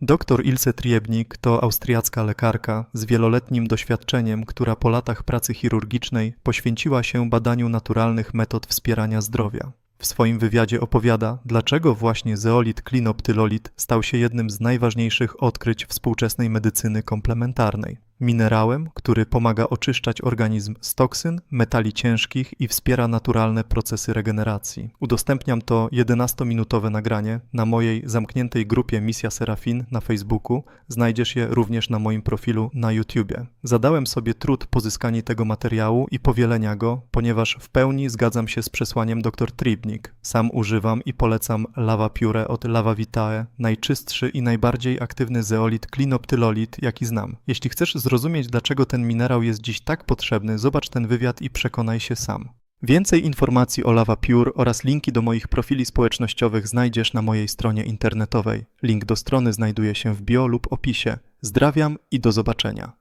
Dr Ilse Triebnik to austriacka lekarka z wieloletnim doświadczeniem, która po latach pracy chirurgicznej poświęciła się badaniu naturalnych metod wspierania zdrowia. W swoim wywiadzie opowiada, dlaczego właśnie zeolit klinoptylolit stał się jednym z najważniejszych odkryć współczesnej medycyny komplementarnej. Minerałem, który pomaga oczyszczać organizm z toksyn, metali ciężkich i wspiera naturalne procesy regeneracji. Udostępniam to 11-minutowe nagranie na mojej zamkniętej grupie Misja Serafin na Facebooku. Znajdziesz je również na moim profilu na YouTubie. Zadałem sobie trud pozyskania tego materiału i powielenia go, ponieważ w pełni zgadzam się z przesłaniem dr Tribnik. Sam używam i polecam Lava Pure od Lava Vitae, najczystszy i najbardziej aktywny zeolit klinoptylolit, jaki znam. Jeśli chcesz zrozumieć, dlaczego ten minerał jest dziś tak potrzebny, zobacz ten wywiad i przekonaj się sam. Więcej informacji o Lava Pure oraz linki do moich profili społecznościowych znajdziesz na mojej stronie internetowej. Link do strony znajduje się w bio lub opisie. Zdrawiam i do zobaczenia.